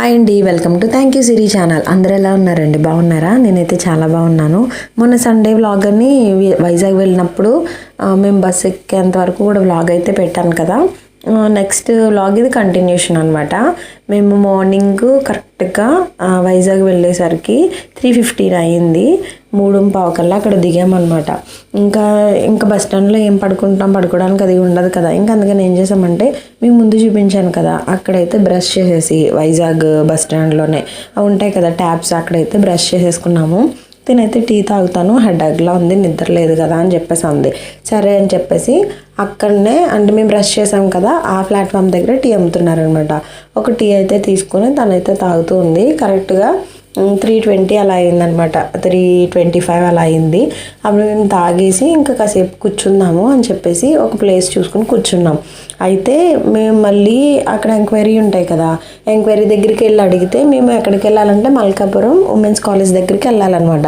Hi అండి welcome to thank you Siri channel అందరు ఎలా ఉన్నారండి? బాగున్నారా? నేనైతే చాలా బాగున్నాను. మొన్న సండే వ్లాగ్ అని వైజాగ్ వెళ్ళినప్పుడు మేము బస్ ఎక్కేంత వరకు కూడా వ్లాగ్ అయితే పెట్టాను కదా. నెక్స్ట్ వ్లాగ్ ఇది కంటిన్యూషన్ అనమాట మేము మార్నింగ్ కరెక్ట్గా వైజాగ్ వెళ్ళేసరికి త్రీ ఫిఫ్టీన్ అయ్యింది మూడు పావుకల్లా అక్కడ దిగామన్నమాట. ఇంకా ఇంకా బస్ స్టాండ్లో ఏం పడుకుంటాం? పడుకోవడానికి అది ఉండదు కదా. ఇంకా అందుకని ఏం చేసామంటే మేము ముందు చూపించాను కదా అక్కడైతే బ్రష్ చేసేసి వైజాగ్ బస్ స్టాండ్లోనే. అవి ఉంటాయి కదా ట్యాప్స్ అక్కడైతే బ్రష్ చేసేసుకున్నాము. తినైతే టీ తాగుతాను. హెడేక్లా ఉంది నిద్ర లేదు కదా అని చెప్పేసి అంది. సరే అని చెప్పేసి అక్కడనే అంటే మేము బ్రష్ చేసాం కదా ఆ ప్లాట్ఫామ్ దగ్గర టీ అమ్ముతున్నారనమాట ఒక టీ అయితే తీసుకొని తనైతే తాగుతూ ఉంది. కరెక్ట్గా త్రీ ట్వంటీ అలా అయిందనమాట త్రీ ట్వంటీ ఫైవ్ అలా అయింది. అప్పుడు మేము తాగేసి ఇంకా కాసేపు కూర్చుందాము అని చెప్పేసి ఒక ప్లేస్ చూసుకుని కూర్చున్నాం. అయితే మేము మళ్ళీ అక్కడ ఎంక్వైరీ ఉంటాయి కదా ఎంక్వైరీ దగ్గరికి వెళ్ళి అడిగితే మేము ఎక్కడికి వెళ్ళాలంటే మల్కాపురం ఉమెన్స్ కాలేజ్ దగ్గరికి వెళ్ళాలన్నమాట.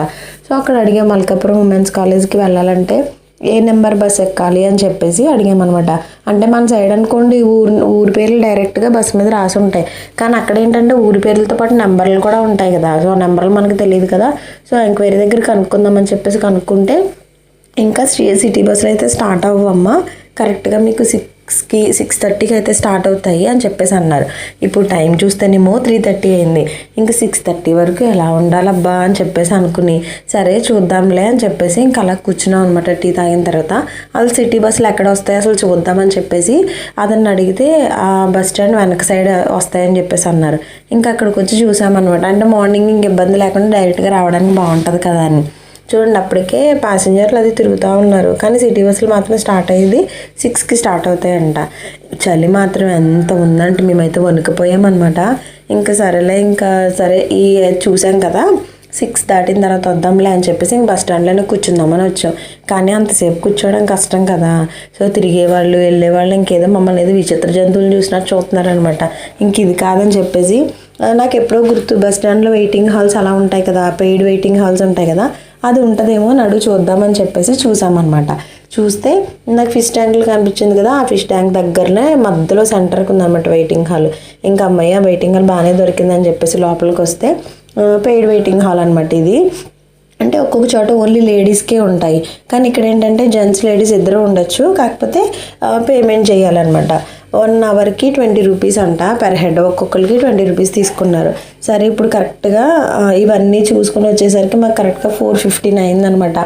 సో అక్కడ అడిగే మల్కాపురం ఉమెన్స్ కాలేజ్కి వెళ్ళాలంటే ఏ నెంబర్ బస్ ఎక్కాలి అని చెప్పేసి అడిగామన్నమాట. అంటే మన సైడ్ అనుకోండి ఊరు ఊరి పేర్లు డైరెక్ట్గా బస్సు మీద రాసి ఉంటాయి. కానీ అక్కడ ఏంటంటే ఊరి పేర్లతో పాటు నెంబర్లు కూడా ఉంటాయి కదా. సో నెంబర్లు మనకు తెలియదు కదా. సో ఎంక్వైరీ దగ్గర కనుక్కుందామని చెప్పేసి కనుక్కుంటే ఇంకా సిటీ బస్సులు అయితే స్టార్ట్ అవ్వమ్మా. కరెక్ట్గా మీకు సిక్స్కి సిక్స్ థర్టీకి అయితే స్టార్ట్ అవుతాయి అని చెప్పేసి అన్నారు. ఇప్పుడు టైం చూస్తేనేమో త్రీ థర్టీ అయింది. ఇంకా సిక్స్ థర్టీ వరకు ఎలా ఉండాలబ్బా అని చెప్పేసి అనుకుని సరే చూద్దాంలే అని చెప్పేసి ఇంకా అలా కూర్చున్నాం అనమాట టీ తాగిన తర్వాత. అసలు సిటీ బస్సులు ఎక్కడ వస్తాయి అసలు చూద్దామని చెప్పేసి అతన్ని అడిగితే ఆ బస్ స్టాండ్ వెనక సైడ్ వస్తాయని చెప్పేసి అన్నారు. ఇంకా అక్కడికి వచ్చి చూసామన్నమాట. అంటే మార్నింగ్ ఇంక ఇబ్బంది లేకుండా డైరెక్ట్గా రావడానికి బాగుంటుంది కదా అని. చూడండి అప్పటికే ప్యాసింజర్లు అది తిరుగుతూ ఉన్నారు. కానీ సిటీ బస్సులు మాత్రం స్టార్ట్ అయ్యేది సిక్స్కి స్టార్ట్ అవుతాయంట. చలి మాత్రం ఎంత ఉందంటే మేమైతే వణుకుపోయామన్నమాట. ఇంకా సరేలే ఇంకా సరే ఈ చూసాం కదా సిక్స్ దాటిన తర్వాత వద్దాంలే అని చెప్పేసి ఇంక బస్ స్టాండ్లోనే కూర్చుందామని వచ్చాం. కానీ అంతసేపు కూర్చోవడం కష్టం కదా. సో తిరిగేవాళ్ళు వెళ్ళేవాళ్ళు ఇంకేదో మమ్మల్ని ఏదో విచిత్ర జంతువులు చూసినట్టు చూస్తున్నారనమాట ఇంక ఇది కాదని చెప్పేసి నాకు ఎప్పుడో గుర్తు బస్ స్టాండ్లో వెయిటింగ్ హాల్స్ అలా ఉంటాయి కదా పెయిడ్ వెయిటింగ్ హాల్స్ ఉంటాయి కదా అది ఉంటుందేమో అని అడుగు చూద్దామని చెప్పేసి చూసామన్నమాట. చూస్తే నాకు ఫిష్ ట్యాంకులు కనిపించింది కదా ఆ ఫిష్ ట్యాంక్ దగ్గరనే మధ్యలో సెంటర్కి ఉందన్నమాట వెయిటింగ్ హాల్ ఇంకా అమ్మయ్య వెయిటింగ్ హాల్ బాగానే దొరికిందని చెప్పేసి లోపలికి వస్తే పెయిడ్ వెయిటింగ్ హాల్ అనమాట ఇది. అంటే ఒక్కొక్క చోట ఓన్లీ లేడీస్కే ఉంటాయి. కానీ ఇక్కడ ఏంటంటే జెంట్స్ లేడీస్ ఇద్దరు ఉండొచ్చు. కాకపోతే పేమెంట్ చేయాలన్నమాట. వన్ అవర్కి ట్వంటీ రూపీస్ అంట పెర్ హెడ్. ఒక్కొక్కరికి ట్వంటీ రూపీస్ తీసుకున్నారు. సరే ఇప్పుడు కరెక్ట్గా ఇవన్నీ చూసుకుని వచ్చేసరికి మాకు కరెక్ట్గా ఫోర్ ఫిఫ్టీన్ అయిందనమాట.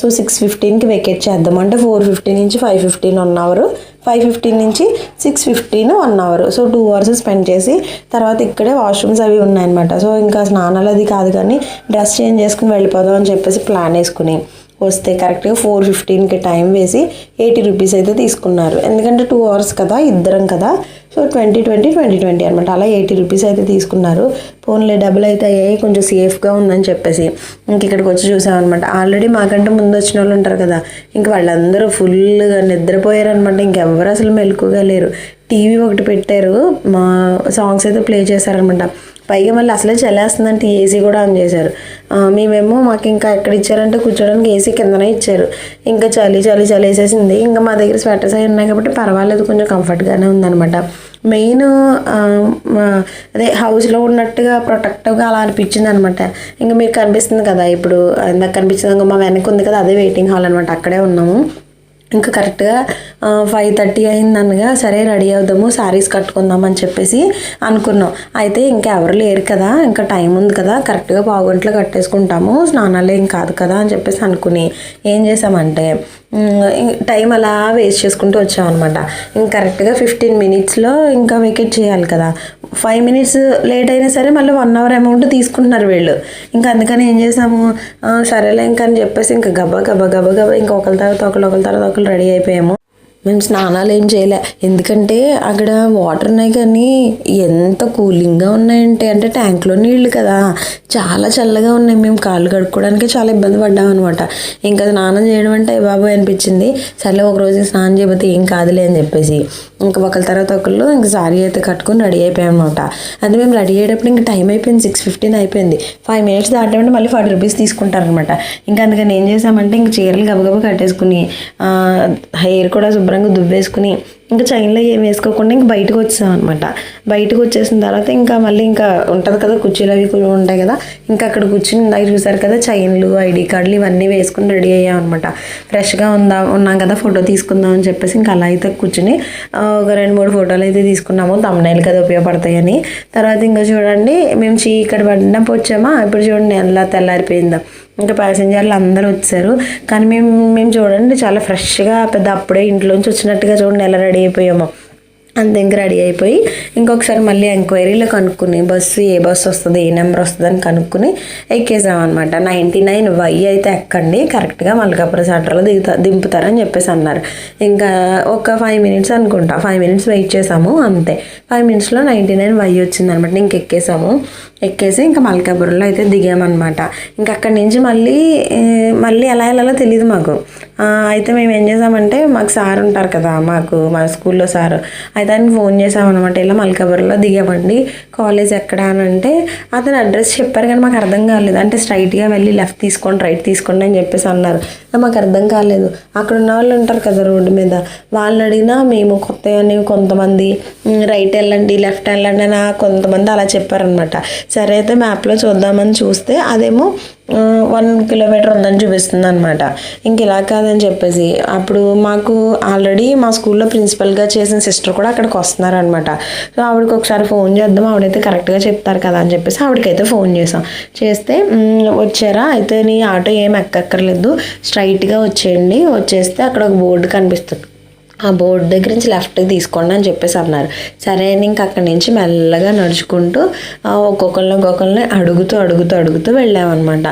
సో సిక్స్ ఫిఫ్టీన్కి వెకేట్ చేద్దాం అంటే ఫోర్ ఫిఫ్టీన్ నుంచి five fifteen one hour. Five fifteen నుంచి six fifteen one hour. So two hours spend చేసి తర్వాత ఇక్కడే వాష్రూమ్స్ అవి ఉన్నాయన్నమాట. సో ఇంకా స్నానాలు అది కాదు కానీ డ్రెస్ చేంజ్ చేసుకుని వెళ్ళిపోదాం అని చెప్పేసి ప్లాన్ వేసుకుని. వస్తే కరెక్ట్గా ఫోర్ ఫిఫ్టీన్కి టైం వేసి ఎయిటీ రూపీస్ అయితే తీసుకున్నారు. ఎందుకంటే టూ అవర్స్ కదా ఇద్దరం కదా. So twenty twenty twenty twenty అనమాట అలా ఎయిటీ రూపీస్ అయితే తీసుకున్నారు. ఫోన్లే డబ్బులు అయితే అయ్యాయి కొంచెం సేఫ్గా ఉందని చెప్పేసి. ఇంక ఇక్కడికి వచ్చి చూసామన్నమాట. ఆల్రెడీ మాకంటే ముందు వచ్చిన వాళ్ళు ఉంటారు కదా. ఇంక వాళ్ళందరూ ఫుల్గా నిద్రపోయారనమాట ఇంకెవ్వరు అసలు మెలకుగా లేరు. టీవీ ఒకటి పెట్టారు. మా సాంగ్స్ అయితే ప్లే చేశారనమాట పైగా మళ్ళీ అసలే చలేస్తుందంటే ఏసీ కూడా ఆన్ చేశారు. మేమేమో మాకు ఇంకా ఎక్కడ ఇచ్చారంటే కూర్చోడానికి ఏసీ కిందనే ఇచ్చారు. ఇంకా చలి చలి చలి వేసేసింది. ఇంకా మా దగ్గర స్వెటర్స్ అవి ఉన్నాయి కాబట్టి పర్వాలేదు కొంచెం కంఫర్ట్గానే ఉందన్నమాట. మెయిన్ అదే హౌస్లో ఉన్నట్టుగా ప్రొటెక్టివ్గా అలా అనిపించింది అనమాట ఇంకా మీకు కనిపిస్తుంది కదా ఇప్పుడు ఇందాక కనిపించింది ఇంకా మా వెనక ఉంది కదా అదే వెయిటింగ్ హాల్ అనమాట అక్కడే ఉన్నాము. ఇంకా కరెక్ట్గా ఫైవ్ థర్టీ అయిందనగా సరే రెడీ అవుదాము శారీస్ కట్టుకుందాం అని చెప్పేసి అనుకున్నాం. అయితే ఇంకా ఎవరు లేరు కదా ఇంకా టైం ఉంది కదా కరెక్ట్గా పావు కట్టేసుకుంటాము స్నానాలు ఏం కాదు కదా అని చెప్పేసి అనుకుని ఏం చేసామంటే టైం అలా వేస్ట్ చేసుకుంటూ వచ్చామన్నమాట. ఇంకా కరెక్ట్గా ఫిఫ్టీన్ మినిట్స్లో ఇంకా వెకెట్ చేయాలి కదా. ఫైవ్ మినిట్స్ లేట్ అయినా సరే మళ్ళీ వన్ అవర్ అమౌంట్ తీసుకుంటున్నారు వీళ్ళు. ఇంకా అందుకని ఏం చేసాము? సరేలే ఇంకా అని చెప్పేసి ఇంకా గబా గబా గబా గబా ఇంకా ఒకరి తర్వాత ఒకరు ఒకరి తర్వాత ఒకరు రెడీ అయిపోయాము. మేము స్నానాలు ఏం చేయలే. ఎందుకంటే అక్కడ వాటర్ ఉన్నాయి కానీ ఎంత కూలింగ్గా ఉన్నాయంటే అంటే ట్యాంక్లో నీళ్ళు కదా. చాలా చల్లగా ఉన్నాయి. మేము కాళ్ళు కడుక్కోవడానికి చాలా ఇబ్బంది పడ్డాం అనమాట ఇంకా స్నానం చేయడం అంటే బాబు అనిపించింది. సర్లే ఒక రోజు స్నానం చేయబోతే ఏం కాదులే అని చెప్పేసి. ఇంకా ఒకళ్ళ తర్వాత ఒకళ్ళు ఇంకా సారీ అయితే కట్టుకొని రెడీ అయిపోయాం అనమాట అంటే మేము రెడీ అయ్యేటప్పుడు ఇంకా టైం అయిపోయింది. సిక్స్ ఫిఫ్టీన్ అయిపోయింది. ఫైవ్ మినిట్స్ దాటామంటే మళ్ళీ ఫార్టీ రూపీస్ తీసుకుంటారనమాట ఇంకా అందుకని ఏం చేసామంటే ఇంక చీరలు గబగబా కట్టేసుకుని హెయిర్ కూడా శుభ్రంగా దువ్వేసుకుని ఇంకా చైన్లో ఏం వేసుకోకుండా ఇంకా బయటకు వచ్చాం అనమాట బయటకు వచ్చేసిన తర్వాత ఇంకా మళ్ళీ ఇంకా ఉంటుంది కదా కుర్చీలు అవి కూడా ఉంటాయి కదా. ఇంకా అక్కడ కూర్చుని ఇందాక చూసారు కదా చైన్లు ఐడి కార్డులు ఇవన్నీ వేసుకుని రెడీ అయ్యాం అనమాట ఫ్రెష్గా ఉందా ఉన్నాం కదా ఫోటో తీసుకుందాం అని చెప్పేసి ఇంకా అలా అయితే కూర్చుని ఒక రెండు మూడు ఫోటోలు అయితే తీసుకున్నాము. తమ్ముడైలు కదా ఉపయోగపడతాయని. తర్వాత ఇంకా చూడండి మేము చీ ఇక్కడ పడినప్పుడు వచ్చామా? ఇప్పుడు చూడండి ఎలా తెల్లారిపోయిందా. ఇంకా ప్యాసింజర్లు అందరూ వచ్చారు. కానీ మేము మేము చూడండి చాలా ఫ్రెష్గా పెద్ద అప్పుడే ఇంట్లోంచి వచ్చినట్టుగా చూడండి ఎలా రెడీ అయిపోయామో. అంత ఇంకా రెడీ అయిపోయి ఇంకొకసారి మళ్ళీ ఎంక్వైరీలో కనుక్కుని బస్సు ఏ బస్సు వస్తుంది ఏ నెంబర్ వస్తుంది అని కనుక్కుని ఎక్కేసామన్నమాట అనమాట నైంటీ నైన్ వై అయితే ఎక్కండి కరెక్ట్గా మల్కాపురం సెంటర్లో దిగుతా దింపుతారని చెప్పేసి అన్నారు. ఇంకా ఒక ఫైవ్ మినిట్స్ అనుకుంటా ఫైవ్ మినిట్స్ వెయిట్ చేసాము అంతే. ఫైవ్ మినిట్స్లో నైంటీ నైన్ వై వచ్చింది అనమాట ఇంక ఎక్కేసాము. ఎక్కేసి ఇంకా మల్కాపురంలో అయితే దిగామన్నమాట. ఇంకా అక్కడి నుంచి మళ్ళీ మళ్ళీ ఎలా వెళ్ళాలో తెలియదు మాకు. అయితే మేము ఏం చేసామంటే మాకు సార్ ఉంటారు కదా మాకు మా స్కూల్లో సార్. అయితే ఆయన ఫోన్ చేసామన్నమాట ఇలా మల్కాపురంలో దిగామండి కాలేజ్ ఎక్కడ అని అంటే అతను అడ్రస్ చెప్పారు కానీ మాకు అర్థం కాలేదు. అంటే స్ట్రైట్గా వెళ్ళి లెఫ్ట్ తీసుకోండి రైట్ తీసుకోండి అని చెప్పేసి అన్నారు. మాకు అర్థం కాలేదు. అక్కడ ఉన్న వాళ్ళు ఉంటారు కదా రోడ్డు మీద వాళ్ళని అడిగినా మేము కొత్త అని కొంతమంది రైట్ వెళ్ళండి లెఫ్ట్ వెళ్ళండి అని కొంతమంది అలా చెప్పారనమాట సరే అయితే మ్యాప్లో చూద్దామని చూస్తే అదేమో వన్ కిలోమీటర్ ఉందని చూపిస్తుంది అనమాట ఇంక ఇలా కాదని చెప్పేసి అప్పుడు మాకు ఆల్రెడీ మా స్కూల్లో ప్రిన్సిపల్గా చేసిన సిస్టర్ కూడా అక్కడికి వస్తున్నారనమాట సో ఆవిడకి ఒకసారి ఫోన్ చేద్దాం ఆవిడైతే కరెక్ట్గా చెప్తారు కదా అని చెప్పేసి ఆవిడకైతే ఫోన్ చేసాం. చేస్తే వచ్చారా? అయితే నీ ఆటో ఏం ఎక్కక్కర్లేదు. స్ట్రైట్గా వచ్చేయండి. వచ్చేస్తే అక్కడ ఒక బోర్డు కనిపిస్తుంది. ఆ బోర్డు దగ్గర నుంచి లెఫ్ట్ తీసుకోండి అని చెప్పేసి అన్నారు. సరే అని ఇంక అక్కడి నుంచి మెల్లగా నడుచుకుంటూ ఒక్కొక్కరిని ఒక్కొక్కరిని అడుగుతూ అడుగుతూ అడుగుతూ వెళ్ళామన్నమాట.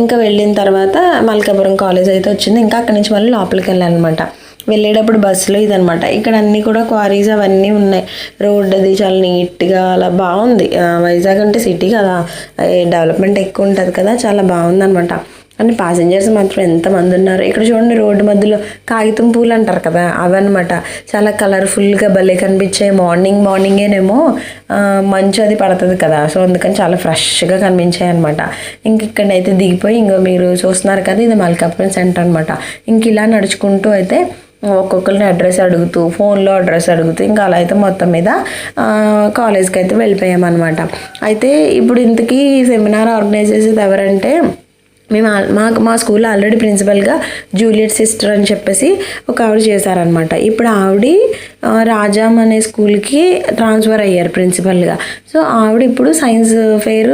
ఇంకా వెళ్ళిన తర్వాత మల్కాపురం కాలేజ్ అయితే వచ్చింది. ఇంకా అక్కడి నుంచి మళ్ళీ లోపలికి వెళ్ళాలన్నమాట వెళ్ళేటప్పుడు బస్సులో ఇదనమాట ఇక్కడ అన్నీ కూడా క్వారీస్ అవన్నీ ఉన్నాయి. రోడ్ అది చాలా నీట్గా అలా బాగుంది. వైజాగ్ అంటే సిటీ కదా. డెవలప్మెంట్ ఎక్కువ ఉంటుంది కదా చాలా బాగుందనమాట కానీ ప్యాసింజర్స్ మాత్రం ఎంతమంది ఉన్నారు? ఇక్కడ చూడండి రోడ్డు మధ్యలో కాగితం పూలు అంటారు కదా అవన్నమాట చాలా కలర్ఫుల్గా భలే కనిపించాయి. మార్నింగ్ మార్నింగేనేమో మంచు అది పడుతుంది కదా. సో అందుకని చాలా ఫ్రెష్గా కనిపించాయి అనమాట ఇంక ఇక్కడైతే దిగిపోయి ఇంకో మీరు చూస్తున్నారు కదా ఇది మల్కాపురం సెంటర్ అనమాట ఇంక ఇలా నడుచుకుంటూ అయితే ఒక్కొక్కరిని అడ్రస్ అడుగుతూ ఫోన్లో అడ్రస్ అడుగుతూ ఇంకా అలా అయితే మొత్తం మీద కాలేజ్కి అయితే వెళ్ళిపోయామన్నమాట. అయితే ఇప్పుడు ఇంతకీ సెమినార్ ఆర్గనైజ్ చేసేది ఎవరంటే మేము మాకు మా మా స్కూల్లో ఆల్రెడీ ప్రిన్సిపల్గా జూలియట్ సిస్టర్ అని చెప్పేసి ఒక ఆవిడ చేశారనమాట ఇప్పుడు ఆవిడ ఆ, రాజాం అనే స్కూల్కి ట్రాన్స్ఫర్ అయ్యారు ప్రిన్సిపల్గా. సో ఆవిడ ఇప్పుడు science fair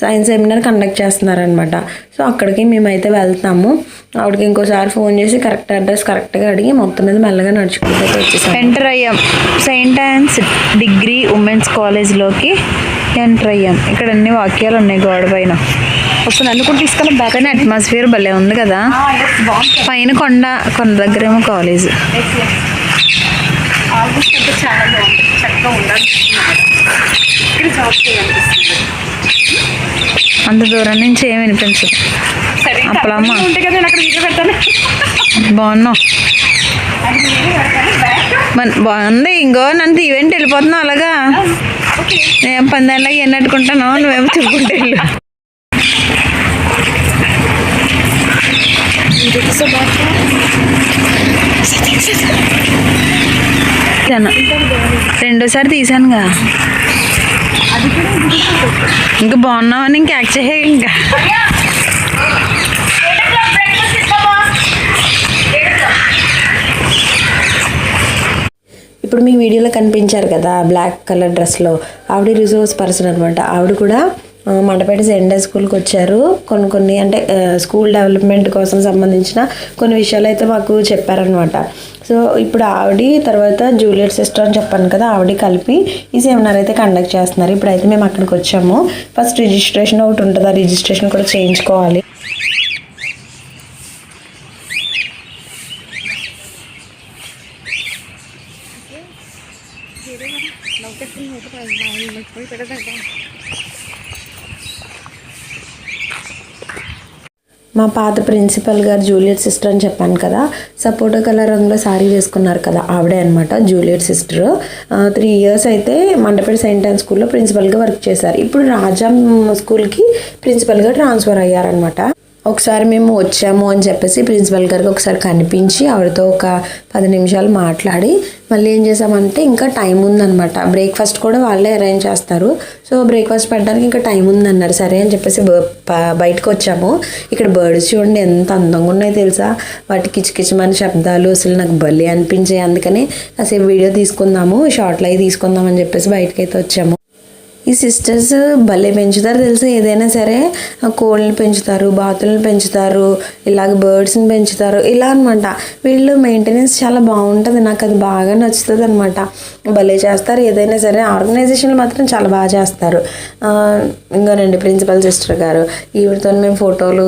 science seminar conduct చేస్తున్నారనమాట సో అక్కడికి మేమైతే వెళ్తాము. ఆవిడకి ఇంకోసారి ఫోన్ చేసి కరెక్ట్ అడ్రస్ కరెక్ట్గా అడిగి మొత్తం మీద మెల్లగా నడుచుకుంటూ వచ్చేసాం ఎంటర్ అయ్యాం. సెయింట్ ఆన్స్ డిగ్రీ ఉమెన్స్ కాలేజ్లోకి ఎంటర్ అయ్యాం. ఇక్కడ అన్ని వాక్యాలు ఉన్నాయి గోడ పైన. ఒకసారి నన్ను కూడా తీసుకెళ్ళి అయిన అట్మాస్ఫియర్ భలే ఉంది కదా. పైన కొండ కొండ దగ్గరేమో కాలేజ్ అంత దూరం నుంచి ఏమి వినిపించదు. అప్పలమ్మ బాగున్నావు. బాగుంది. ఇంకో నన్ను ఈవెంట్ వెళ్ళిపోతున్నావు అలాగా? నేను పందాలకి ఎన్ని అట్టుకుంటాను నువ్వేమో తిరుగుకుంటే తీసాను. రెండోసారి తీసానుగా ఇంకా బాగున్నామని ఇంకా యాక్ట్ చేయ ఇంకా. ఇప్పుడు మీకు వీడియోలో కనిపించారు కదా బ్లాక్ కలర్ డ్రెస్లో ఆవిడ రిసోర్స్ పర్సన్ అనమాట ఆవిడ కూడా మండపేట సెంటర్ స్కూల్కి వచ్చారు. కొన్ని కొన్ని అంటే స్కూల్ డెవలప్మెంట్ కోసం సంబంధించిన కొన్ని విషయాలు అయితే మాకు చెప్పారనమాట సో ఇప్పుడు ఆవిడ తర్వాత జూలియట్ సిస్టర్ అని చెప్పాను కదా ఆవిడ కలిపి ఈ సెమినార్ అయితే కండక్ట్ చేస్తున్నారు. ఇప్పుడైతే మేము అక్కడికి వచ్చాము. ఫస్ట్ రిజిస్ట్రేషన్ ఒకటి ఉంటుంది. ఆ రిజిస్ట్రేషన్ కూడా చేయించుకోవాలి. మా పాత ప్రిన్సిపల్ గారు జూలియట్ సిస్టర్ అని చెప్పాను కదా సపోటా కలర్ రంగులో శారీ వేసుకున్నారు కదా ఆవిడే అనమాట జూలియట్ సిస్టర్. త్రీ ఇయర్స్ అయితే మండపేట సెయింట్ ఆన్ స్కూల్లో ప్రిన్సిపల్గా వర్క్ చేశారు. ఇప్పుడు రాజా స్కూల్కి ప్రిన్సిపల్గా ట్రాన్స్ఫర్ అయ్యారనమాట ఒకసారి మేము వచ్చాము అని చెప్పేసి ప్రిన్సిపల్ గారికి ఒకసారి కనిపించి ఆవిడతో ఒక పది నిమిషాలు మాట్లాడి మళ్ళీ ఏం చేసామంటే ఇంకా టైం ఉందన్నమాట. బ్రేక్ఫాస్ట్ కూడా వాళ్ళే అరేంజ్ చేస్తారు. సో బ్రేక్ఫాస్ట్ పెట్టడానికి ఇంకా టైం ఉందన్నారు. సరే అని చెప్పేసి బ- బయటకు వచ్చాము. ఇక్కడ బర్డ్స్ చూడండి ఎంత అందంగా ఉన్నాయో తెలుసా? వాటి కిచకిచమని శబ్దాలు అసలు నాకు భలే అనిపించాయి. అందుకని కాసేపు వీడియో తీసుకుందాము షార్ట్లు అవి తీసుకుందాం అని చెప్పేసి బయటకైతే అయితే వచ్చాము. ఈ సిస్టర్స్ భలే పెంచుతారు తెలుసా? ఏదైనా సరే కోళ్ళని పెంచుతారు బాతులను పెంచుతారు ఇలాగ బర్డ్స్ని పెంచుతారు ఇలా అనమాట వీళ్ళు మెయింటెనెన్స్ చాలా బాగుంటుంది. నాకు అది బాగా నచ్చుతుంది అనమాట భలే చేస్తారు. ఏదైనా సరే ఆర్గనైజేషన్లు మాత్రం చాలా బాగా చేస్తారు. ఇంకోనండి ప్రిన్సిపల్ సిస్టర్ గారు ఈవిడతో మేము ఫోటోలు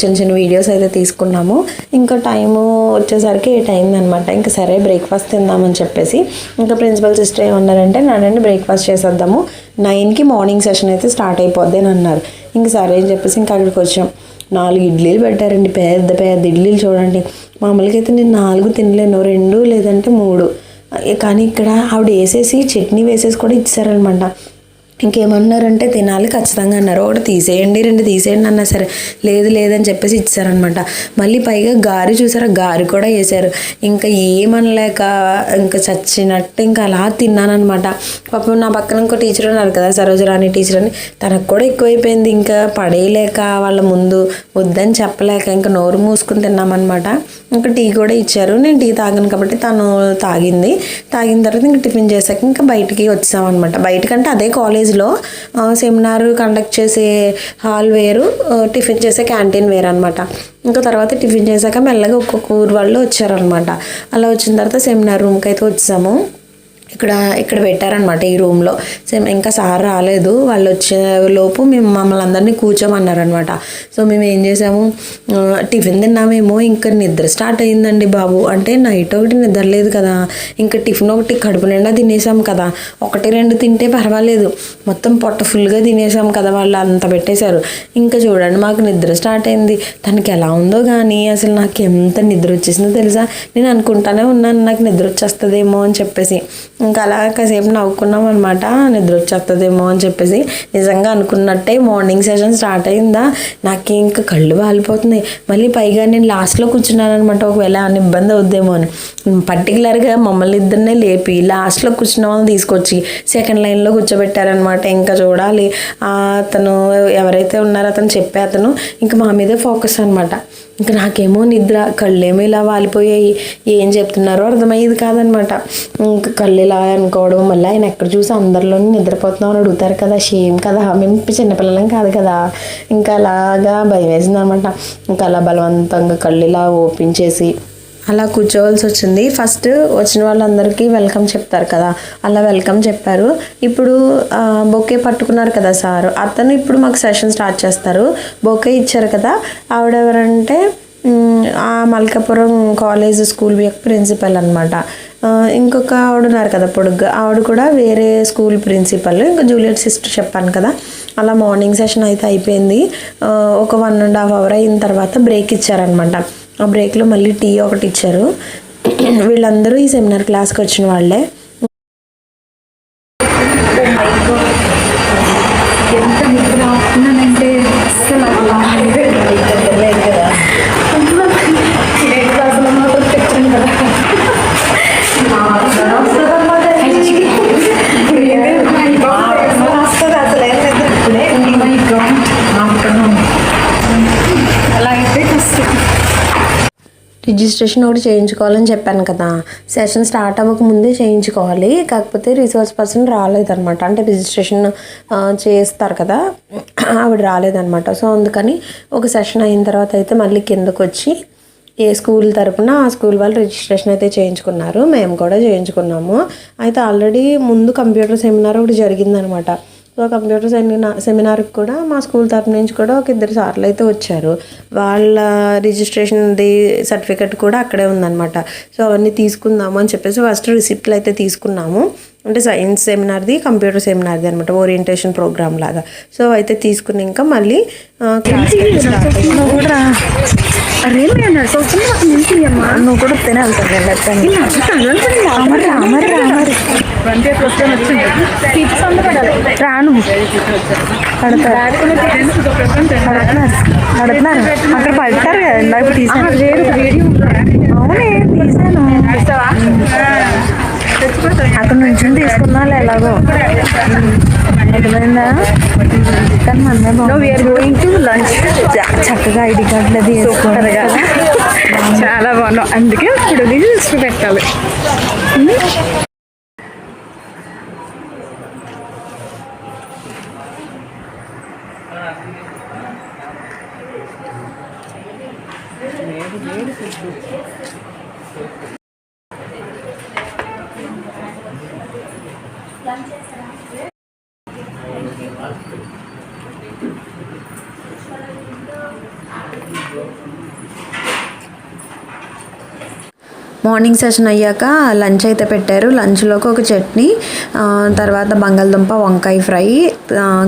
చిన్న చిన్న వీడియోస్ అయితే తీసుకున్నాము. ఇంకా టైము వచ్చేసరికి ఏ టైం అనమాట ఇంకా సరే బ్రేక్ఫాస్ట్ తిందామని చెప్పేసి ఇంకా ప్రిన్సిపల్ సిస్టర్ ఏమన్నారంటే నానండి బ్రేక్ఫాస్ట్ చేసేద్దాము. నైన్కి మార్నింగ్ సెషన్ అయితే స్టార్ట్ అయిపోద్ది అని అన్నారు. ఇంక సరే అని చెప్పేసి ఇంకా అక్కడికి వచ్చాం. నాలుగు ఇడ్లీలు పెట్టారండి పెద్ద పెద్ద ఇడ్లీలు చూడండి. మామూలుగా అయితే నేను నాలుగు తినలేను రెండు లేదంటే మూడు. కానీ ఇక్కడ ఆవిడ వేసేసి చట్నీ వేసేసి కూడా ఇచ్చారనమాట ఇంకేమన్నారంటే తినాలి ఖచ్చితంగా అన్నారు. ఒకటి తీసేయండి రెండు తీసేయండి అన్నా సరే. లేదు లేదని చెప్పేసి ఇచ్చారనమాట మళ్ళీ పైగా గారి చూసారా? గారి కూడా వేశారు. ఇంకా ఏమనలేక ఇంకా చచ్చినట్టు ఇంకా అలా తిన్నానమాట పాపం నా పక్కన ఇంకో టీచర్ ఉన్నారు కదా సరోజరాణి టీచర్ అని. తనకు కూడా ఎక్కువైపోయింది. ఇంకా పడేయలేక వాళ్ళ ముందు వద్దని చెప్పలేక ఇంకా నోరు మూసుకుని తిన్నామన్నమాట. ఇంకా టీ కూడా ఇచ్చారు. నేను టీ తాగాను కాబట్టి తను తాగింది. తాగిన తర్వాత ఇంకా టిఫిన్ చేశాక ఇంకా బయటికి వచ్చామన్నమాట. బయటకంటే అదే కాలేజ్ కాలేజ్లో సెమినార్ కండక్ట్ చేసే హాల్ వేరు టిఫిన్ చేసే క్యాంటీన్ వేరు అనమాట ఇంకా తర్వాత టిఫిన్ చేశాక మెల్లగా ఒక్కొక్క ఊరు వాళ్ళు వచ్చారనమాట అలా వచ్చిన తర్వాత సెమినార్ రూమ్కి అయితే వచ్చాము. ఇక్కడ ఇక్కడ పెట్టారనమాట ఈ రూమ్లో సేమ్ ఇంకా సార్ రాలేదు. వాళ్ళు వచ్చే లోపు మేము మమ్మల్ని అందరినీ కూర్చోమన్నారనమాట సో మేము ఏం చేసాము టిఫిన్ తిన్నామేమో ఇంకా నిద్ర స్టార్ట్ అయిందండి బాబు. అంటే నైట్ ఒకటి నిద్ర లేదు కదా. ఇంకా టిఫిన్ ఒకటి కడుపు నిండా తినేసాం కదా. ఒకటి రెండు తింటే పర్వాలేదు. మొత్తం పొట్ట ఫుల్గా తినేసాం కదా వాళ్ళు అంత పెట్టేశారు. ఇంకా చూడండి మాకు నిద్ర స్టార్ట్ అయింది. తనకి ఎలా ఉందో కానీ అసలు నాకు ఎంత నిద్ర వచ్చేసిందో తెలుసా? నేను అనుకుంటానే ఉన్నాను నాకు నిద్ర వచ్చేస్తుందేమో అని చెప్పేసి. ఇంకా అలా కాసేపు నవ్వుకున్నాం అనమాట నిద్ర వచ్చేస్తుందేమో అని చెప్పేసి. నిజంగా అనుకున్నట్టే మార్నింగ్ సెషన్ స్టార్ట్ అయిందా. నాకు ఇంకా కళ్ళు వాలిపోతున్నాయి. మళ్ళీ పైగా నేను లాస్ట్లో కూర్చున్నాను అనమాట ఒకవేళ ఇబ్బంది అవుద్దేమో అని. పర్టికులర్గా మమ్మల్ని ఇద్దరినే లేపి లాస్ట్లో కూర్చున్న వాళ్ళని తీసుకొచ్చి సెకండ్ లైన్లో కూర్చోబెట్టారనమాట ఇంకా చూడాలి. అతను ఎవరైతే ఉన్నారో అతను చెప్పే అతను ఇంకా మా మీదే ఫోకస్ అనమాట ఇంకా నాకేమో నిద్ర కళ్ళేమో ఇలా వాలిపోయాయి. ఏం చెప్తున్నారో అర్థమయ్యేది కాదనమాట. ఇంకా కళ్ళు ఇలా అనుకోవడం మళ్ళీ ఆయన ఎక్కడ చూసి అందరిలోనే నిద్రపోతున్నాం అని అడుగుతారు కదా. షేమ్ కదా. మేము చిన్నపిల్లలం కాదు కదా. ఇంకా అలాగా భయం వేసిందనమాట ఇంకా అలా బలవంతంగా కళ్ళు ఇలా ఓపెన్ చేసి అలా కూర్చోవలసి వచ్చింది. ఫస్ట్ వచ్చిన వాళ్ళందరికీ వెల్కమ్ చెప్తారు కదా. అలా వెల్కమ్ చెప్పారు. ఇప్పుడు బొకే పట్టుకున్నారు కదా సార్. అతను ఇప్పుడు మాకు సెషన్ స్టార్ట్ చేస్తారు. బొకే ఇచ్చారు కదా. ఆవిడ ఎవరంటే ఆ మల్కాపురం కాలేజ్ స్కూల్ యొక్క ప్రిన్సిపల్ అనమాట ఇంకొక ఆవిడ ఉన్నారు కదా పొడుగ్గా. ఆవిడ కూడా వేరే స్కూల్ ప్రిన్సిపల్. ఇంకా జూలియట్ సిస్టర్ చెప్పాను కదా. అలా మార్నింగ్ సెషన్ అయితే అయిపోయింది. ఒక వన్ అండ్ హాఫ్ అవర్ అయిన తర్వాత బ్రేక్ ఇచ్చారనమాట ఆ బ్రేక్లో మళ్ళీ టీ ఒకటి ఇచ్చారు. వీళ్ళందరూ ఈ సెమినార్ క్లాస్కి వచ్చిన వాళ్ళే. Oh ఎంత నిద్ర రిజిస్ట్రేషన్ ఒకటి చేయించుకోవాలని చెప్పాను కదా. సెషన్ స్టార్ట్ అవ్వక ముందే చేయించుకోవాలి. కాకపోతే రిసోర్స్ పర్సన్ రాలేదన్నమాట. అంటే రిజిస్ట్రేషన్ చేస్తారు కదా. ఆవిడ రాలేదన్నమాట. సో అందుకని ఒక సెషన్ అయిన తర్వాత అయితే మళ్ళీ కిందకు వచ్చి ఏ స్కూల్ తరపున ఆ స్కూల్ వాళ్ళు రిజిస్ట్రేషన్ అయితే చేయించుకున్నారు. మేము కూడా చేయించుకున్నాము. అయితే ఆల్రెడీ ముందు కంప్యూటర్ సెమినార్ ఒకటి జరిగిందనమాట సో కంప్యూటర్ సెమినార్ సెమినార్కి కూడా మా స్కూల్ తరపు నుంచి కూడా ఒక ఇద్దరు సార్లు అయితే వచ్చారు. వాళ్ళ రిజిస్ట్రేషన్ది సర్టిఫికెట్ కూడా అక్కడే ఉందన్నమాట. సో అవన్నీ తీసుకుందాము అని చెప్పేసి ఫస్ట్ రిసిప్ట్లు అయితే తీసుకున్నాము. అంటే సైన్స్ సెమినార్ది కంప్యూటర్ సెమినార్ది అనమాట ఓరియంటేషన్ ప్రోగ్రామ్ లాగా. సో అయితే తీసుకుని ఇంకా మళ్ళీ క్లాస్ నువ్వు కూడా తినాలి రాను. పడుతున్నారు అక్కడ పడతారు కదా ఇందాక తీసాను. అవునే తీసాను. అక్కడ నుంచి తీసుకున్నా ఎలాగో. అర్థమైందా? కానీ మనమే బాగుంది టు లంచ్ చక్కగా ఐడి కార్డులు అది సూపర్గా చాలా బాగున్నాం. అందుకే ఇప్పుడు చూసి పెట్టాలి మార్నింగ్ సెషన్ అయ్యాక లంచ్ అయితే పెట్టారు. లంచ్లోకి ఒక చట్నీ తర్వాత బంగాళదుంప వంకాయ ఫ్రై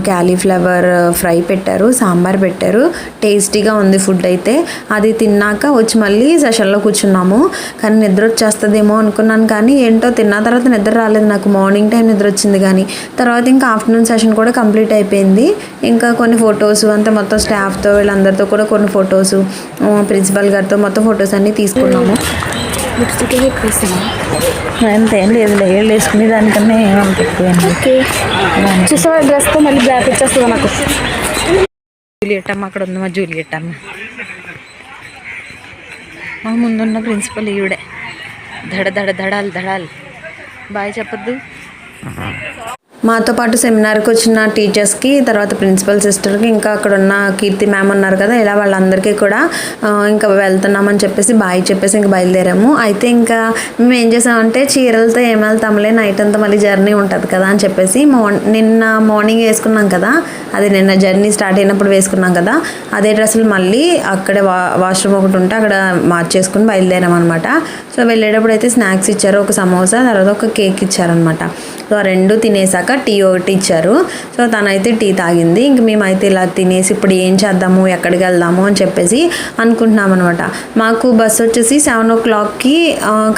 క్యాలీఫ్లవర్ ఫ్రై పెట్టారు సాంబార్ పెట్టారు. టేస్టీగా ఉంది ఫుడ్ అయితే. అది తిన్నాక వచ్చి మళ్ళీ సెషన్లో కూర్చున్నాము. కానీ నిద్ర వచ్చేస్తుందేమో అనుకున్నాను కానీ ఏంటో తిన్న తర్వాత నిద్ర రాలేదు నాకు. మార్నింగ్ టైం నిద్ర వచ్చింది కానీ. తర్వాత ఇంకా ఆఫ్టర్నూన్ సెషన్ కూడా కంప్లీట్ అయిపోయింది. ఇంకా కొన్ని ఫొటోస్ అంతా మొత్తం స్టాఫ్తో వీళ్ళందరితో కూడా కొన్ని ఫొటోస్ ప్రిన్సిపల్ గారితో మొత్తం ఫొటోస్ అన్నీ తీసుకున్నాము. లిప్స్టిక్ అంతేం లేదు లేయర్లు వేసుకునే దానికన్నా ఏమంత ఎక్కువ చూసావా డ్రెస్తో మళ్ళీ బ్లాక్ వచ్చేస్తుంది నాకు? జూలియట్ అమ్మ అక్కడ ఉంది మా జూలియట్ అమ్మ. మా ముందున్న ప్రిన్సిపల్ ఈవిడే. దడ దడ దడాలి దడాలి బాయ్ చెప్పొద్దు. మాతో పాటు సెమినార్కి వచ్చిన టీచర్స్కి తర్వాత ప్రిన్సిపల్ సిస్టర్కి ఇంకా అక్కడ ఉన్న కీర్తి మ్యామ్ ఉన్నారు కదా ఇలా వాళ్ళందరికీ కూడా ఇంకా వెళ్తున్నామని చెప్పేసి బాయ్ చెప్పేసి ఇంకా బయలుదేరాము. అయితే ఇంకా మేము ఏం చేసామంటే చీరలతో ఏం వెళ్తాంలే నైట్ అంతా మళ్ళీ జర్నీ ఉంటుంది కదా అని చెప్పేసి నిన్న మార్నింగ్ వేసుకున్నాం కదా అది నిన్న జర్నీ స్టార్ట్ అయినప్పుడు వేసుకున్నాం కదా అదే డ్రెస్సులు మళ్ళీ అక్కడే వా వాష్రూమ్ ఒకటి ఉంటే అక్కడ మార్చేసుకుని బయలుదేరాం అనమాట సో వెళ్ళేటప్పుడు అయితే స్నాక్స్ ఇచ్చారు ఒక సమోసా తర్వాత ఒక కేక్ ఇచ్చారనమాట సో ఆ రెండు తినేసాక టీ ఒకటి ఇచ్చారు. సో తనైతే టీ తాగింది. ఇంక మేమైతే ఇలా తినేసి ఇప్పుడు ఏం చేద్దాము ఎక్కడికి వెళ్దాము అని చెప్పేసి అనుకుంటున్నాం అనమాట మాకు బస్సు వచ్చేసి సెవెన్ ఓ క్లాక్కి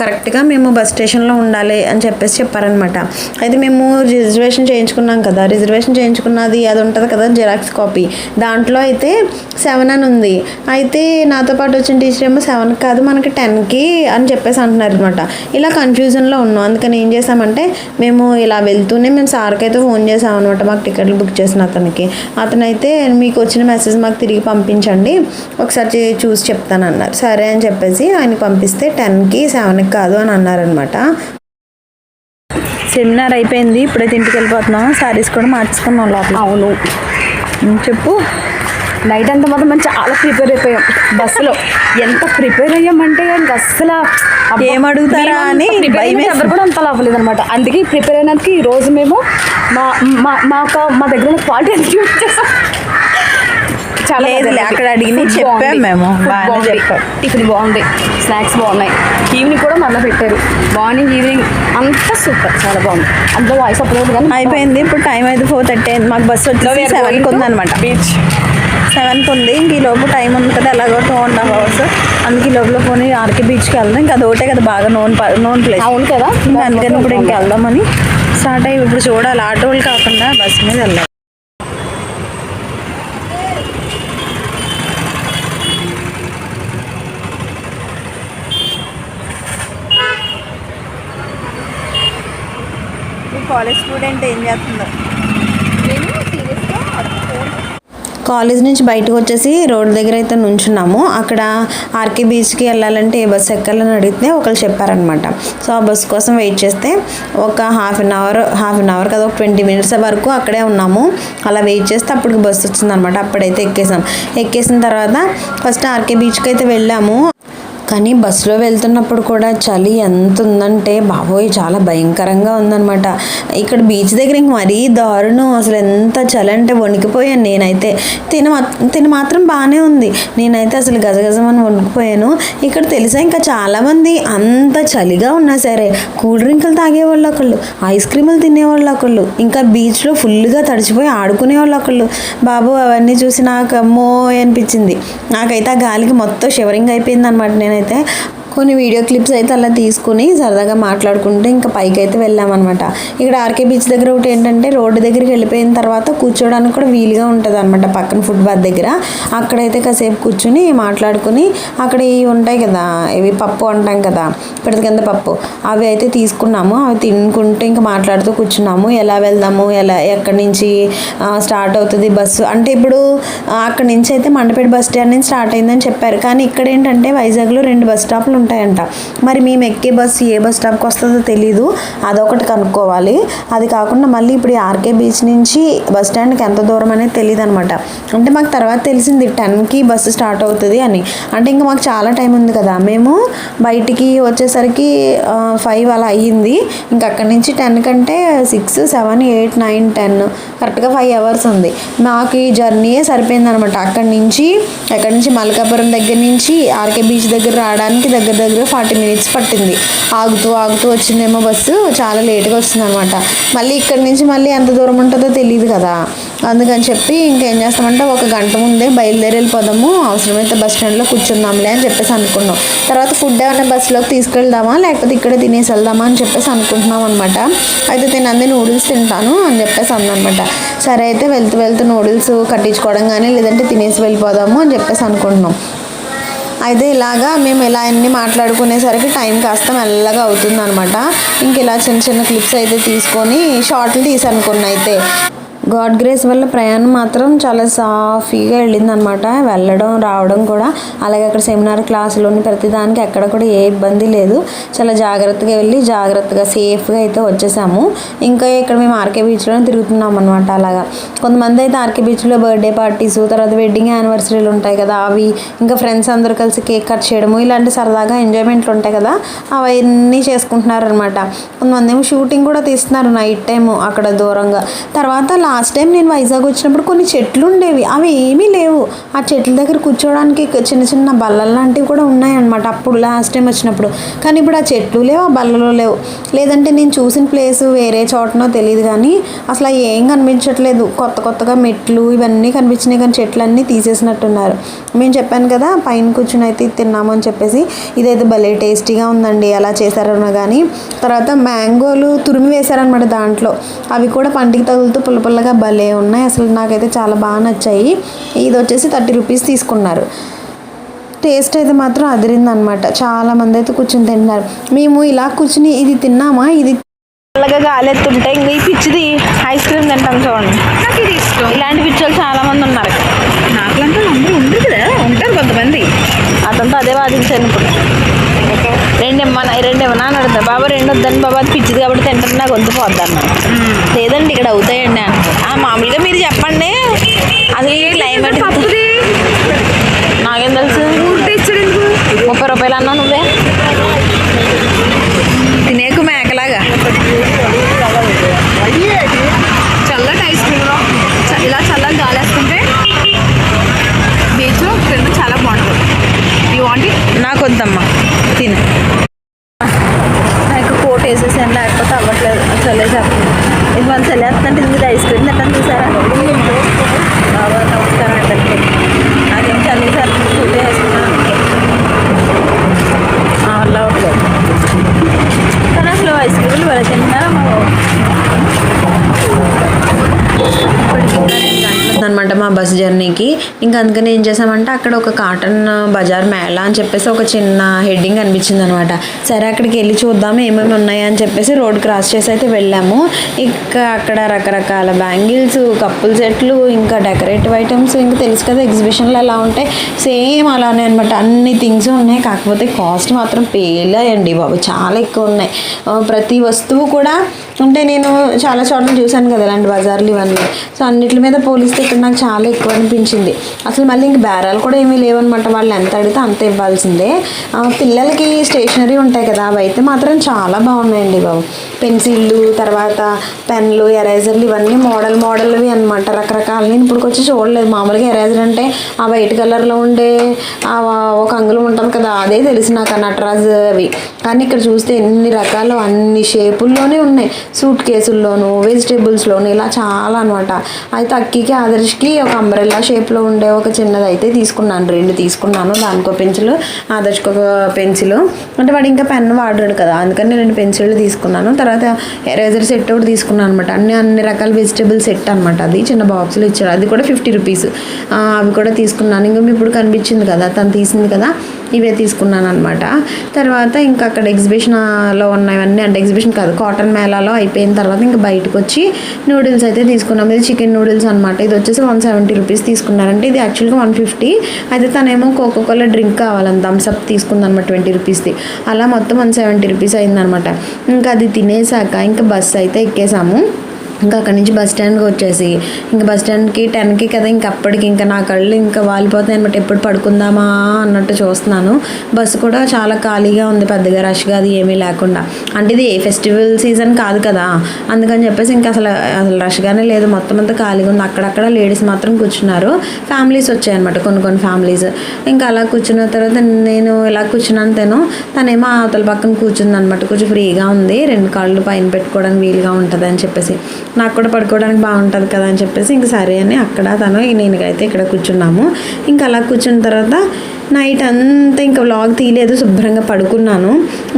కరెక్ట్గా మేము బస్ స్టేషన్లో ఉండాలి అని చెప్పేసి చెప్పారనమాట అయితే మేము రిజర్వేషన్ చేయించుకున్నాం కదా. రిజర్వేషన్ చేయించుకున్నది అది ఉంటుంది కదా జిరాక్స్ కాపీ. దాంట్లో అయితే సెవెన్ అని ఉంది. అయితే నాతో పాటు వచ్చిన టీచర్ ఏమో సెవెన్ కాదు మనకి టెన్కి అని చెప్పేసి అంటున్నారు అనమాట ఇలా కన్ఫ్యూజన్లో ఉన్నాం. అందుకని ఏం చేసామంటే మేము ఇలా వెళ్తూనే మేము సార్కి అయితే ఫోన్ చేసాం అనమాట మాకు టికెట్లు బుక్ చేసిన అతనికి. అతనైతే మీకు వచ్చిన మెసేజ్ మాకు తిరిగి పంపించండి. ఒకసారి చూసి చెప్తానన్నారు. సరే అని చెప్పేసి ఆయన పంపిస్తే టెన్కి సెవెన్కి కాదు అని అన్నారనమాట సెమినార్ అయిపోయింది. ఇప్పుడైతే ఇంటికి వెళ్ళిపోతున్నాం. సారీస్ కూడా మార్చుకున్నాం లోపల. అవును. చెప్పు. నైట్ అంతా మాత్రం మనం చాలా ప్రిపేర్ అయిపోయాం. బస్సులో. ఎంత ప్రిపేర్ అయ్యామంటే ఇంకా అస్సలు అబ్బా, ఏం అడుగుతారా మేమంత అని భయం ఎవరు కూడా అంత అవ్వలేదు అనమాట అందుకే ప్రిపేర్ అయినందుకు ఈ రోజు మేము మా మా మా మా దగ్గర ఉన్న క్వాలిటీ చేసాం. చాలా లేదులే. అక్కడ Food చెప్పాం. మేము. బాగానే. చెప్పాం. టిఫిన్ బాగుంది. స్నాక్స్ బాగున్నాయి. ఈవినింగ్ కూడా మళ్ళీ పెట్టారు. మార్నింగ్ ఈవినింగ్ అంతా సూపర్ చాలా బాగుంది. అంత వాయిస్ అప్పుడు కానీ అయిపోయింది. ఇప్పుడు టైం అయితే ఫోర్ థర్టీ అయింది. మాకు బస్సు వచ్చేసి సెవెన్కి ఉంది అనమాట బీచ్ సెవెన్కి ఉంది. ఇంక ఈ లోపు టైం ఉంది కదా ఎలాగో టూ అండ్ హాఫ్ అవర్స్ అందుకే లోపల పోనీ ఆర్కే బీచ్కి వెళ్దాం. ఇంకా అది ఒకటే కదా బాగా నోన్ నోన్ ప్లేస్ అవును కదా. ఇంకా అందుకని ఇప్పుడు ఇంకా వెళ్దామని స్టార్ట్ అయ్యి ఇప్పుడు చూడాలి. ఆటోలు కాకుండా బస్ మీద వెళ్ళాలి. కాలేజ్ స్టూడెంట్ ఏం చేస్తుందో? కాలేజ్ నుంచి బయటకు వచ్చేసి రోడ్ దగ్గర అయితే నుంచున్నాము. అక్కడ ఆర్కే బీచ్కి వెళ్ళాలంటే ఏ బస్సు ఎక్కాలని అడిగితే ఒకళ్ళు చెప్పారనమాట సో ఆ బస్సు కోసం వెయిట్ చేస్తే ఒక half an hour half an hour కదా ఒక ట్వంటీ మినిట్స్ వరకు అక్కడే ఉన్నాము. అలా వెయిట్ చేస్తే అప్పటికి బస్సు వచ్చిందనమాట అప్పుడైతే ఎక్కేసాం. ఎక్కేసిన తర్వాత ఫస్ట్ ఆర్కే బీచ్కి అయితే వెళ్ళాము. కానీ బస్సులో వెళ్తున్నప్పుడు కూడా చలి ఎంత ఉందంటే బాబోయ్ చాలా భయంకరంగా ఉందన్నమాట. ఇక్కడ బీచ్ దగ్గర ఇంక మరీ దారుణం. అసలు ఎంత చలి అంటే వణికిపోయాను నేనైతే. తిన తిన మాత్రం బాగానే ఉంది. నేనైతే అసలు గజగజమని వణికిపోయాను. ఇక్కడ తెలుసా ఇంకా చాలామంది అంత చలిగా ఉన్నా సరే కూల్ డ్రింకులు తాగేవాళ్ళు ఒకళ్ళు ఐస్ క్రీములు తినేవాళ్ళు ఒకళ్ళు ఇంకా బీచ్లో ఫుల్గా తడిచిపోయి ఆడుకునే వాళ్ళు ఒకళ్ళు. బాబు అవన్నీ చూసి నాకు అమ్మో అనిపించింది. నాకైతే ఆ గాలికి మొత్తం షివరింగ్ అయిపోయింది అనమాట నేను నేనైతే కొన్ని వీడియో క్లిప్స్ అయితే అలా తీసుకుని సరదాగా మాట్లాడుకుంటూ ఇంకా పైకి అయితే వెళ్ళామన్నమాట. ఇక్కడ ఆర్కే బీచ్ దగ్గర ఒకటి ఏంటంటే రోడ్డు దగ్గరికి వెళ్ళిపోయిన తర్వాత కూర్చోడానికి కూడా వీలుగా ఉంటుంది అనమాట పక్కన ఫుట్పాత్ దగ్గర. అక్కడైతే కాసేపు కూర్చుని మాట్లాడుకుని అక్కడ ఇవి ఉంటాయి కదా ఇవి పప్పు అంటాం కదా పిడత కింద పప్పు అవి అయితే తీసుకున్నాము. అవి తినుకుంటూ ఇంకా మాట్లాడుతూ కూర్చున్నాము. ఎలా వెళ్దాము? ఎలా ఎక్కడి నుంచి స్టార్ట్ అవుతుంది బస్సు? అంటే ఇప్పుడు అక్కడి నుంచి అయితే మండపేట బస్ స్టాండ్ నుంచి స్టార్ట్ అయిందని చెప్పారు. కానీ ఇక్కడ ఏంటంటే వైజాగ్లో రెండు బస్ స్టాప్లు ఉంటాయంట. మరి మేము ఎక్కే బస్సు ఏ బస్ స్టాప్కి వస్తుందో తెలీదు. అదొకటి కనుక్కోవాలి. అది కాకుండా మళ్ళీ ఇప్పుడు ఆర్కే బీచ్ నుంచి బస్ స్టాండ్కి ఎంత దూరం అనేది తెలియదు అనమాట అంటే మాకు తర్వాత తెలిసింది టెన్కి బస్సు స్టార్ట్ అవుతుంది అని. అంటే ఇంకా మాకు చాలా టైం ఉంది కదా. మేము బయటికి వచ్చేసరికి ఫైవ్ అలా అయ్యింది. ఇంకా అక్కడి నుంచి టెన్ కంటే six seven eight nine ten కరెక్ట్గా ఫైవ్ అవర్స్ ఉంది. మాకు ఈ జర్నీయే సరిపోయింది అనమాట అక్కడి నుంచి అక్కడి నుంచి మల్కాపురం దగ్గర నుంచి ఆర్కే బీచ్ దగ్గర రావడానికి దగ్గర దగ్గర ఫార్టీ మినిట్స్ పట్టింది. ఆగుతూ ఆగుతూ వచ్చిందేమో బస్సు. చాలా లేట్గా వచ్చిందనమాట. మళ్ళీ ఇక్కడి నుంచి మళ్ళీ ఎంత దూరం ఉంటుందో తెలియదు కదా. అందుకని చెప్పి ఇంకేం చేస్తామంటే ఒక గంట ముందే బయలుదేరి వెళ్ళిపోదాము అవసరమైతే బస్ స్టాండ్లో కూర్చుందాంలే అని చెప్పేసి అనుకున్నాం. తర్వాత ఫుడ్ ఏమైనా బస్సులోకి తీసుకెళ్దామా? లేకపోతే ఇక్కడే తినేసి వెళ్దామా అని చెప్పేసి అనుకుంటున్నాం అనమాట. అయితే తినంది నూడిల్స్ తింటాను అని చెప్పేసి అందనమాట సరే అయితే వెళ్తూ వెళ్తూ నూడిల్స్ కట్టించుకోవడం కానీ లేదంటే తినేసి వెళ్ళిపోదాము అని చెప్పేసి అనుకుంటున్నాం. అయితే ఇలాగా మేము ఇలా అన్నీ మాట్లాడుకునేసరికి టైం కాస్త మెల్లగా అవుతుంది అనమాట ఇంక ఇలా చిన్న చిన్న క్లిప్స్ అయితే తీసుకొని షార్ట్లు తీసాను అయితే. గాడ్ గ్రేస్ వల్ల ప్రయాణం మాత్రం చాలా సాఫీగా వెళ్ళిందనమాట. వెళ్ళడం రావడం కూడా. అలాగే అక్కడ సెమినార్ క్లాసులోని ప్రతిదానికి ఎక్కడ కూడా ఏ ఇబ్బంది లేదు. చాలా జాగ్రత్తగా వెళ్ళి జాగ్రత్తగా సేఫ్గా అయితే వచ్చేసాము. ఇంకా ఇక్కడ మేము ఆర్కే బీచ్లోనే తిరుగుతున్నాం అనమాట అలాగా. కొంతమంది అయితే ఆర్కే బీచ్లో బర్త్డే పార్టీస్ తర్వాత వెడ్డింగ్ యానివర్సరీలు ఉంటాయి కదా అవి ఇంకా ఫ్రెండ్స్ అందరూ కలిసి కేక్ కట్ చేయడము ఇలాంటి సరదాగా ఎంజాయ్మెంట్లు ఉంటాయి కదా అవన్నీ చేసుకుంటున్నారు అనమాట కొంతమంది ఏమో షూటింగ్ కూడా తీస్తున్నారు నైట్ టైం అక్కడ దూరంగా. తర్వాత లాస్ట్ టైం నేను వైజాగ్ వచ్చినప్పుడు కొన్ని చెట్లు ఉండేవి. అవి ఏమీ లేవు. ఆ చెట్ల దగ్గర కూర్చోవడానికి చిన్న చిన్న బల్లలు లాంటివి కూడా ఉన్నాయన్నమాట అప్పుడు లాస్ట్ టైం వచ్చినప్పుడు. కానీ ఇప్పుడు ఆ చెట్లు లేవు ఆ బల్లలు లేవు. లేదంటే నేను చూసిన ప్లేస్ వేరే చోటనో తెలియదు కానీ అసలు ఏం కనిపించట్లేదు. కొత్త కొత్తగా మెట్లు ఇవన్నీ కనిపించినాయి కానీ చెట్లన్నీ తీసేసినట్టున్నారు. మేము చెప్పాను కదా పైన కూర్చుని అయితే తిన్నాము అని చెప్పేసి ఇదైతే భలే టేస్టీగా ఉందండి. ఎలా చేశారనో కానీ తర్వాత మ్యాంగోలు తురిమి వేశారనమాట దాంట్లో. అవి కూడా పంటికి తగులుతూ పుల్ల పుల్లగా భలే ఉన్నాయి. అసలు నాకైతే చాలా బాగా నచ్చాయి. ఇది వచ్చేసి థర్టీ రూపీస్ తీసుకున్నారు. టేస్ట్ అయితే మాత్రం అదిరింది అనమాట చాలా మంది అయితే కూర్చుని తింటున్నారు. మేము ఇలా కూర్చుని ఇది తిన్నామా? ఇది చల్లగా గాలి ఎత్తుంటే ఇంక ఈ పిచ్చిది ఐస్ క్రీమ్ తింటాం చూడండి. నాకు ఇది ఇష్టం. ఇలాంటి పిచ్చోళ్ళు చాలా మంది ఉన్నారు. నాకులంటే అందరూ ఉండరు కదా. ఉంటారు కొంతమంది. అతనితో అదే వాదించాను ఇప్పుడు. ఇమ్మన్నా రెండు ఇమ్మన్నా అని అడుగుతా బాబా రెండు వద్దని బాబా అది పిచ్చిది కాబట్టి తింటాను నాకు వద్దు పోద్దాను లేదండి ఇక్కడ అవుతాయండి ఆ, మామూలుగా మీరు చెప్పండి. అసలు ఈ క్లైమేట్ నాకేం తెలుసు? ముప్పై రూపాయలు అన్నా నువ్వే? తినేకు మేకలాగా. చల్లటి ఐస్ క్రీమ్లో ఇలా చల్లగా గాలి వేసుకుంటే బీచ్లో క్రింద చాలా బాగుంటుంది. యూ వాంట్ ఇట్ నాకు వద్దమ్మా తిను నాకు కోట్ వేసేసాను లేకపోతే అవ్వట్లేదు చల్లేసేస్తుంది ఇది మన చల్లేస్తుందంటే ఇది ఐస్ క్రీమ్ తింటాను చూసారా బాబా నమస్కారం అందరికీ నాకేం చల్లేసారు కోట్ వేసుకున్నాను అలా అవ్వట్లేదు కానీ అసలు ఐస్ క్రీమ్లు వెళ్ళి తింటున్నారా మా బాబు అనమాట మా బస్ జర్నీకి ఇంకా అందుకని ఏం చేసామంటే అక్కడ ఒక కాటన్ బజార్ మేళ అని చెప్పేసి ఒక చిన్న హెడ్డింగ్ అనిపించింది అనమాట సరే అక్కడికి వెళ్ళి చూద్దాం ఏమేమి ఉన్నాయని అని చెప్పేసి రోడ్ క్రాస్ చేసి అయితే వెళ్ళాము. ఇంకా అక్కడ రకరకాల బ్యాంగిల్స్ కప్పుల సెట్లు ఇంకా డెకరేటివ్ ఐటమ్స్ ఇంకా తెలుసు కదా ఎగ్జిబిషన్లో ఎలా ఉంటాయి. సేమ్ అలానే అనమాట అన్ని థింగ్స్ ఉన్నాయి. కాకపోతే కాస్ట్ మాత్రం పేలాయండి బాబు. చాలా ఎక్కువ ఉన్నాయి. ప్రతి వస్తువు కూడా అంటే నేను చాలా చోట్ల చూశాను కదా ఇలాంటి బజార్లు ఇవన్నీ. సో అన్నిటి మీద పోలిస్తే ఇక్కడ నాకు చాలా ఎక్కువ అనిపించింది. అసలు మళ్ళీ ఇంక బేరాలు కూడా ఏమీ లేవన్నమాట. వాళ్ళు ఎంత అడిగితే అంత ఇవ్వాల్సిందే. పిల్లలకి స్టేషనరీ ఉంటాయి కదా అవి అయితే మాత్రం చాలా బాగున్నాయండి బాబు. పెన్సిళ్ళు తర్వాత పెన్లు ఎరేజర్లు ఇవన్నీ మోడల్ మోడల్వి అనమాట రకరకాల నేను ఇప్పుడు వచ్చి చూడలేదు. మామూలుగా ఎరేజర్ అంటే ఆ వైట్ కలర్లో ఉండే ఒక అంగుళం ఉంటుంది కదా అదే తెలిసి నాకు ఆ నటరాజ్ అవి. కానీ ఇక్కడ చూస్తే ఎన్ని రకాలు అన్ని షేపుల్లోనే ఉన్నాయి. సూట్ కేసుల్లోనూ వెజిటేబుల్స్లోనూ ఇలా చాలా అనమాట అయితే అక్కికి ఆదర్శ్కి ఒక అంబ్రెల్లా షేప్లో ఉండే ఒక చిన్నది అయితే తీసుకున్నాను. రెండు తీసుకున్నాను. దానికో పెన్సిల్ ఆదర్శ్కి ఒక పెన్సిల్. అంటే వాడు ఇంకా పెన్ వాడాడు కదా. అందుకని రెండు పెన్సిళ్ళు తీసుకున్నాను. తర్వాత ఎరేజర్ సెట్ ఒకటి తీసుకున్నాను అనమాట అన్ని అన్ని రకాల వెజిటేబుల్ సెట్ అనమాట అది. చిన్న బాక్సులు ఇచ్చారు అది కూడా ఫిఫ్టీ రూపీస్ అవి కూడా తీసుకున్నాను. ఇంకా ఇప్పుడు కనిపించింది కదా. తను తీసింది కదా. ఇవే తీసుకున్నాను అనమాట తర్వాత ఇంకా అక్కడ ఎగ్జిబిషన్లో ఉన్నవన్నీ అంటే ఎగ్జిబిషన్ కాదు కాటన్ మేళాలో అయిపోయిన తర్వాత ఇంకా బయటకు వచ్చి నూడిల్స్ అయితే తీసుకున్నాం. ఇది చికెన్ నూడిల్స్ అనమాట ఇది వచ్చేసి వన్ సెవెంటీ రూపీస్ తీసుకున్నారంటే ఇది యాక్చువల్గా వన్ ఫిఫ్టీ అయితే తనేమో కోకో కోలా డ్రింక్ కావాలని థమ్స్అప్ తీసుకుందనమాట ట్వంటీ రూపీస్ది అలా మొత్తం వన్ సెవెంటీ రూపీస్ అయిందనమాట ఇంకా అది తినేసాక ఇంకా బస్సు అయితే ఎక్కేసాము. ఇంకా అక్కడి నుంచి బస్ స్టాండ్కి వచ్చేసి ఇంకా బస్ స్టాండ్కి టెన్కి కదా ఇంకా అప్పటికి ఇంకా నా కళ్ళు ఇంకా వాలిపోతాయి అనమాట ఎప్పుడు పడుకుందామా అన్నట్టు చూస్తున్నాను. బస్సు కూడా చాలా ఖాళీగా ఉంది పెద్దగా రష్గా అది ఏమీ లేకుండా. అంటే ఇది ఏ ఫెస్టివల్ సీజన్ కాదు కదా. అందుకని చెప్పేసి ఇంకా అసలు అసలు రష్గానే లేదు. మొత్తం అంతా ఖాళీగా ఉంది. అక్కడక్కడ లేడీస్ మాత్రం కూర్చున్నారు. ఫ్యామిలీస్ వచ్చాయన్నమాట కొన్ని కొన్ని ఫ్యామిలీస్. ఇంకా అలా కూర్చున్న తర్వాత నేను ఇలా కూర్చున్నాను తను తనేమో అవతల పక్కన కూర్చుంది అనమాట కొంచెం ఫ్రీగా ఉంది. రెండు కాళ్ళు పైన పెట్టుకోవడానికి వీలుగా ఉంటుంది అని చెప్పేసి. నాకు కూడా పడుకోవడానికి బాగుంటుంది కదా అని చెప్పేసి ఇంక సరే అని అక్కడ తను నేను అయితే ఇక్కడ కూర్చున్నాము. ఇంకా అలా కూర్చున్న తర్వాత నైట్ అంతా ఇంకా వ్లాగ్ తీయలేదు శుభ్రంగా పడుకున్నాను.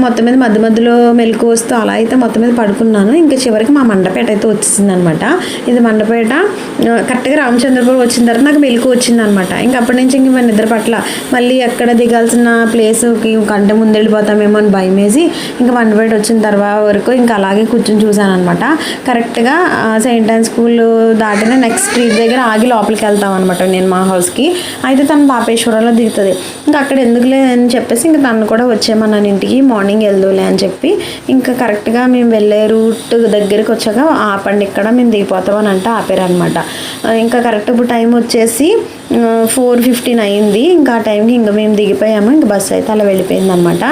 మొత్తం మీద మధ్య మధ్యలో మెలకు వస్తూ అలా అయితే మొత్తం మీద పడుకున్నాను. ఇంకా చివరికి మా మండపేట అయితే వచ్చేసింది అనమాట ఇది మండపేట కరెక్ట్గా రామచంద్రపురం వచ్చిన తర్వాత నాకు మెలకు వచ్చింది అనమాట ఇంకా అప్పటి నుంచి ఇంక నిద్ర పట్ల మళ్ళీ ఎక్కడ దిగాల్సిన ప్లేస్కి కంటే ముందు వెళ్ళిపోతామేమో అని భయం వేసి ఇంకా మండపేట వచ్చిన తర్వాత వరకు ఇంకా అలాగే కూర్చొని చూశాను అనమాట కరెక్ట్గా సెయింట్ అండ్ స్కూల్ దాటిన నెక్స్ట్ స్ట్రీట్ దగ్గర ఆగి లోపలికి వెళ్తాం అనమాట నేను మా హౌస్కి. అయితే తను పాపేశ్వరంలో దిగుతుంది. ఇంకా అక్కడ ఎందుకులే అని చెప్పేసి ఇంకా తను కూడా వచ్చేయమన్నాను ఇంటికి మార్నింగ్ వెళ్దులే అని చెప్పి ఇంకా కరెక్ట్గా మేము వెళ్ళే రూట్ దగ్గరికి వచ్చాక ఆపండి ఇక్కడ మేము దిగిపోతామని అంటే ఆపారనమాట ఇంకా కరెక్ట్ ఇప్పుడు టైం వచ్చేసి ఫోర్ ఫిఫ్టీన్ అయింది. ఇంకా ఆ టైంకి ఇంకా మేము దిగిపోయాము. ఇంకా బస్సు అయితే అలా వెళ్ళిపోయింది అనమాట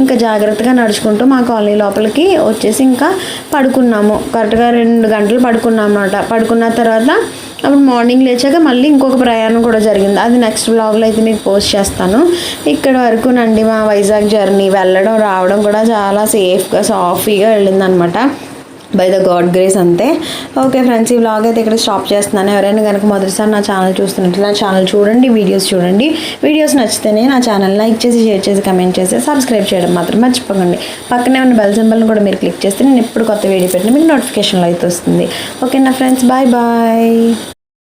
ఇంకా జాగ్రత్తగా నడుచుకుంటూ మా కాలనీ లోపలికి వచ్చేసి ఇంకా పడుకున్నాము. కరెక్ట్గా రెండు గంటలు పడుకున్నాం అనమాట పడుకున్న తర్వాత అప్పుడు మార్నింగ్ లేచాక మళ్ళీ ఇంకొక ప్రయాణం కూడా జరిగింది. అది నెక్స్ట్ బ్లాగ్లో అయితే మీకు పోస్ట్ చేస్తాను. ఇక్కడ వరకు నండి మా వైజాగ్ జర్నీ వెళ్ళడం రావడం కూడా చాలా సేఫ్గా సాఫీగా వెళ్ళిందనమాట బై ద గాడ్ గ్రేస్ అంతే. ఓకే ఫ్రెండ్స్ ఈ వ్లాగ్ అయితే ఇక్కడ స్టాప్ చేస్తున్నాను. ఎవరైనా కనుక మొదటిసారి నా ఛానల్ చూస్తున్నట్లు నా ఛానల్ చూడండి వీడియోస్ చూడండి. వీడియోస్ నచ్చితేనే నా ఛానల్ లైక్ చేసి షేర్ చేసి కమెంట్ చేసి సబ్స్క్రైబ్ చేయడం మాత్రం మర్చిపోకండి. పక్కనే ఉన్న బెల్ సింబల్ని కూడా మీరు క్లిక్ చేస్తే నేను ఎప్పుడు కొత్త వీడియో పెట్టిన మీకు నోటిఫికేషన్లో అయితే వస్తుంది. ఓకే నా ఫ్రెండ్స్ బాయ్ బాయ్